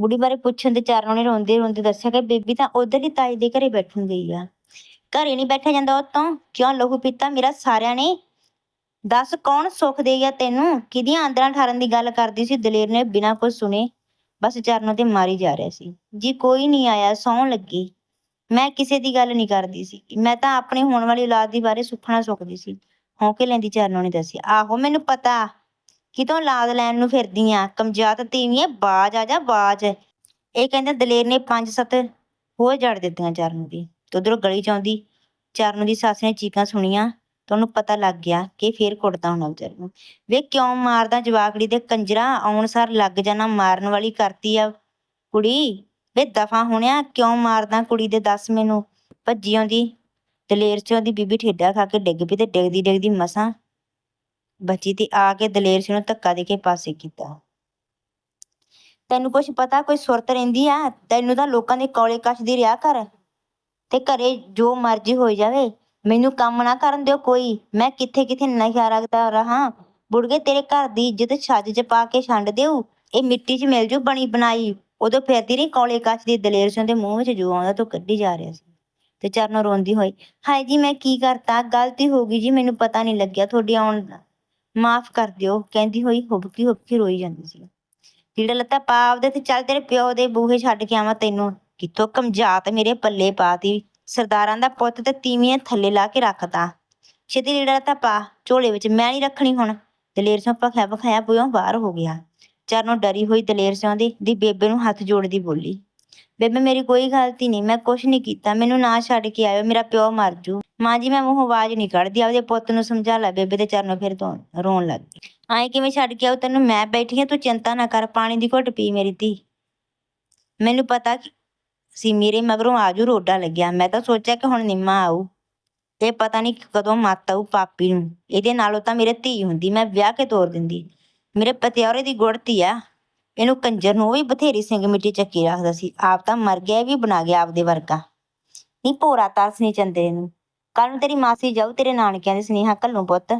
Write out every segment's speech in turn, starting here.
ਬੁੜੀ ਬਾਰੇ ਪੁੱਛਣ ਤੇ ਚਾਰਨੋਂ ਨੇ ਰੋਂਦੇ ਰੋਂਦੇ ਦੱਸਿਆ ਕਿ ਬੇਬੀ ਤਾਂ ਉਧਰ ਹੀ ਤਾਈ ਦੇ ਘਰੇ ਬੈਠਣ ਗਈ ਆ। ਘਰੇ ਨਹੀਂ ਬੈਠਿਆ ਜਾਂਦਾ ਉਹ ਕਿਉਂ ਲਹੂ ਪੀਤਾ ਮੇਰਾ ਸਾਰਿਆਂ ਨੇ? ਦੱਸ ਕੌਣ ਸੁੱਖ ਦੇ ਗਿਆ ਤੈਨੂੰ? ਕਿਹਦੀਆਂ ਆਂਦਰਾਂ ਠਾਰਨ ਦੀ ਗੱਲ ਕਰਦੀ ਸੀ ਦਲੇਰ ਨੇ ਬਿਨਾਂ ਕੁਝ ਸੁਣੇ। ਬਸ ਚਰਨੋਂ ਤੇ ਮਾਰੀ ਜਾ ਰਿਹਾ ਸੀ। ਜੀ ਕੋਈ ਨਹੀਂ ਆਇਆ, ਸੌਣ ਲੱਗੀ। ਮੈਂ ਕਿਸੇ ਦੀ ਗੱਲ ਨਹੀਂ ਕਰਦੀ ਸੀ। ਮੈਂ ਤਾਂ ਆਪਣੀ ਹੋਣ ਵਾਲੀ ਔਲਾਦ ਦੀ ਬਾਰੇ ਸੁਪਨਾ ਸੁੱਕਦੀ ਸੀ। ਹੌਂਕੇ ਲੈਂਦੀ ਚਰਨੋਂ ਨੇ ਦੱਸਿਆ। ਆਹੋ, ਮੈਨੂੰ ਪਤਾ। ਕਿਤੋਂ ਲਾਦ ਲੈਣ ਨੂੰ ਫਿਰਦੀ ਆ? ਕਮਜਾਤ ਤੀਵੀਂ ਬਾਜ ਆ ਜਾ, ਬਾਜ। ਇਹ ਕਹਿੰਦੇ ਦਲੇਰ ਨੇ ਪੰਜ ਸੱਤ ਹੋਰ ਜੜ ਦਿੱਤੀਆਂ ਚਰਨ ਦੀ। ਤੇ ਉਧਰੋਂ ਗਲੀ ਚ ਆਉਂਦੀ। ਚਰਨ ਦੀ ਸੱਸ ਨੇ ਚੀਕਾਂ ਸੁਣੀਆਂ। ਤੇ ਉਹਨੂੰ ਪਤਾ ਲੱਗ ਗਿਆ ਕਿ ਫੇਰ ਕੁੱਟਦਾ ਹੋਣਾ ਵਿਚਾਰੇ ਨੂੰ। ਵੇ ਕਿਉਂ ਮਾਰਦਾ ਜਵਾਕੜੀ ਦੇ ਕੰਜਰਾ? ਆਉਣ ਸਾਰ ਲੱਗ ਜਾਣਾ, ਮਾਰਨ ਵਾਲੀ ਕਰਤੀ ਆ ਕੁੜੀ। ਵੇ ਦਫਾ ਹੋਣਿਆ, ਕਿਉਂ ਮਾਰਦਾ ਕੁੜੀ ਦੇ ਦੱਸ ਮੈਨੂੰ? ਭੱਜੀ ਆਉਂਦੀ। ਦਲੇਰ ਚ ਉਹਦੀ ਬੀਬੀ ਠੇਡਾ ਖਾ ਕੇ ਡਿੱਗ ਪਈ ਤੇ ਡਿੱਗਦੀ ਡਿੱਗਦੀ ਮਸਾਂ ਬੱਚੀ ਤੇ ਆ ਕੇ ਦਲੇਰ ਸਿੰਘ ਨੂੰ ਧੱਕਾ ਦੇ ਕੇ ਪਾਸੇ ਕੀਤਾ। ਤੈਨੂੰ ਕੁਛ ਪਤਾ, ਕੋਈ ਸੁਰਤ ਰਹਿੰਦੀ ਆ? ਤੈਨੂੰ ਤਾਂ ਲੋਕਾਂ ਦੇ ਕੋਲੇ ਕੱਛਦੀ ਰਿਹਾ ਕਰ। ਤੇ ਘਰੇ ਜੋ ਮਰਜ਼ੀ ਹੋਈ ਜਾਵੇ, ਮੈਨੂੰ ਕੰਮ ਨਾ ਕਰਨ ਦਿਓ ਕੋਈ। ਮੈਂ ਕਿੱਥੇ ਕਿੱਥੇ ਨਸ਼ਾ ਰੱਖਦਾ ਰਹਾ? ਬੁੜਗੇ, ਤੇਰੇ ਘਰ ਦੀ ਇੱਜ਼ਤ ਛੱਜ 'ਚ ਪਾ ਕੇ ਛੰਡ ਦਿਓ। ਇਹ ਮਿੱਟੀ 'ਚ ਮਿਲ ਜੂ ਬਣੀ ਬਣਾਈ। ਉਦੋਂ ਫਿਰਦੀ ਰਹੀ ਕੌਲੇ ਕੱਛ ਦੀ ਦਲੇਰ ਸਿੰਘ ਦੇ ਮੂੰਹ ਵਿੱਚ ਜੋ ਆਉਂਦਾ ਤੋਂ ਕੱਢੀ ਜਾ ਰਿਹਾ ਸੀ। ਤੇ ਚਰਨੋਂ ਰੋਂਦੀ ਹੋਈ, ਹਾਏ ਜੀ, ਮੈਂ ਕੀ ਕਰਤਾ? ਗਲਤੀ ਹੋ ਗਈ ਜੀ, ਮੈਨੂੰ ਪਤਾ ਨਹੀਂ ਲੱਗਿਆ ਤੁਹਾਡੀ ਆਉਣ ਦਾ। ਮਾਫ ਕਰ ਦਿਓ। ਕਹਿੰਦੀ ਹੋਈ ਹੁਬਕੀ ਹੁਬਕੀ ਰੋਈ ਜਾਂਦੀ ਸੀ। ਲੀੜਾ ਲੱਤਾ ਪਾ ਆਪਦੇ ਤੇ ਚੱਲ ਤੇਰੇ ਪਿਓ ਦੇ ਬੂਹੇ ਛੱਡ ਕੇ ਆਵਾਂ ਤੈਨੂੰ। ਕਿੱਥੋਂ ਕਮਜਾਤ ਮੇਰੇ ਪੱਲੇ ਪਾਤੀ ਸਰਦਾਰਾਂ ਦਾ ਪੁੱਤ ਤੇ ਤੀਵੀਆਂ ਥੱਲੇ ਲਾ ਕੇ ਰੱਖਤਾ। ਛੇਤੀ ਲੀੜਾ ਲੱਤਾ ਪਾ। ਝੋਲੇ ਵਿੱਚ ਮੈਂ ਨਹੀਂ ਰੱਖਣੀ ਹੁਣ। ਦਲੇਰ ਸਿੰਘ ਭਖਿਆ ਭਖਾਇਆ ਪੁਇਓ ਬਾਹਰ ਹੋ ਗਿਆ। ਚਰਨੋਂ ਡਰੀ ਹੋਈ ਦਲੇਰ ਸਿੰਘ ਦੀ ਦੀ ਬੇਬੇ ਨੂੰ ਹੱਥ ਜੋੜਦੀ ਬੋਲੀ, ਬੇਬੇ ਮੇਰੀ ਕੋਈ ਗਲਤੀ ਨਹੀਂ ਮੈਂ ਕੁਛ ਨਹੀਂ ਕੀਤਾ। ਮੈਨੂੰ ਨਾ ਛੱਡ ਕੇ ਆਇਓ। ਮੇਰਾ ਪਿਓ ਮਰ ਜੂ। ਮਾਂ ਜੀ, ਮੈਂ ਮੂੰਹ ਆਵਾਜ਼ ਨਹੀਂ ਕੱਢਦੀ, ਆਪਦੇ ਪੁੱਤ ਨੂੰ ਸਮਝਾ ਲੈ ਬੇਬੇ ਦੇ ਚਰਨੋਂ ਫਿਰ ਤੋਂ ਰੋਣ ਲੱਗ ਗਈ। ਆਏ ਕਿਵੇਂ ਛੱਡ ਕੇ ਆਉ ਤੈਨੂੰ ਮੈਂ ਬੈਠੀ ਆ, ਤੂੰ ਚਿੰਤਾ ਨਾ ਕਰ, ਪਾਣੀ ਦੀ ਘੁੱਟ ਪੀ ਮੇਰੀ ਧੀ। ਮੈਨੂੰ ਪਤਾ ਸੀ ਮੇਰੇ ਮਗਰੋਂ ਆਜੂ ਰੋਡਾ ਲੱਗਿਆ। ਮੈਂ ਤਾਂ ਸੋਚਿਆ ਕਿ ਹੁਣ ਨਿੰਮਾ ਆਊ ਤੇ ਪਤਾ ਨਹੀਂ ਕਦੋਂ ਮੱਤ ਆਊ ਪਾਪੀ ਨੂੰ। ਇਹਦੇ ਨਾਲੋਂ ਤਾਂ ਮੇਰੇ ਧੀ ਹੁੰਦੀ, ਮੈਂ ਵਿਆਹ ਕੇ ਤੋਰ ਦਿੰਦੀ। ਮੇਰੇ ਪਤਿਆਰੇ ਦੀ ਗੁੜਤੀ ਆ। ਇਹਨੂੰ ਕੰਜਰ ਨੂੰ ਉਹ ਵੀ ਬਥੇਰੀ ਸਿੰਘ ਮਿੱਟੀ ਚੱਕੀ ਰੱਖਦਾ ਸੀ। ਆਪ ਤਾਂ ਮਰ ਗਿਆ, ਇਹ ਵੀ ਬਣਾ ਗਿਆ ਆਪਦੇ ਵਰਗਾ। ਨਹੀਂ ਭੋਰਾ ਤਰਸ ਨਹੀਂ ਚੰਦੇ ਨੂੰ ਕੱਲ ਨੂੰ ਤੇਰੀ ਮਾਸੀ ਜਾਊ ਤੇਰੇ ਨਾਨਕਿਆਂ ਦੇ ਸੁਨੇਹਾ ਘੱਲੂ ਪੁੱਤ।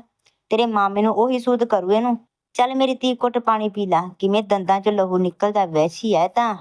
ਤੇਰੇ ਮਾਮੇ ਨੂੰ ਉਹੀ ਸੂਦ ਕਰੂ ਇਹਨੂੰ। ਚੱਲ ਮੇਰੀ ਧੀ ਕੁੱਟ ਪਾਣੀ ਪੀ ਲਾ, ਕਿਵੇਂ ਦੰਦਾਂ 'ਚ ਲਹੂ ਨਿਕਲਦਾ, ਵੈਸੀ ਐ ਤਾਂ।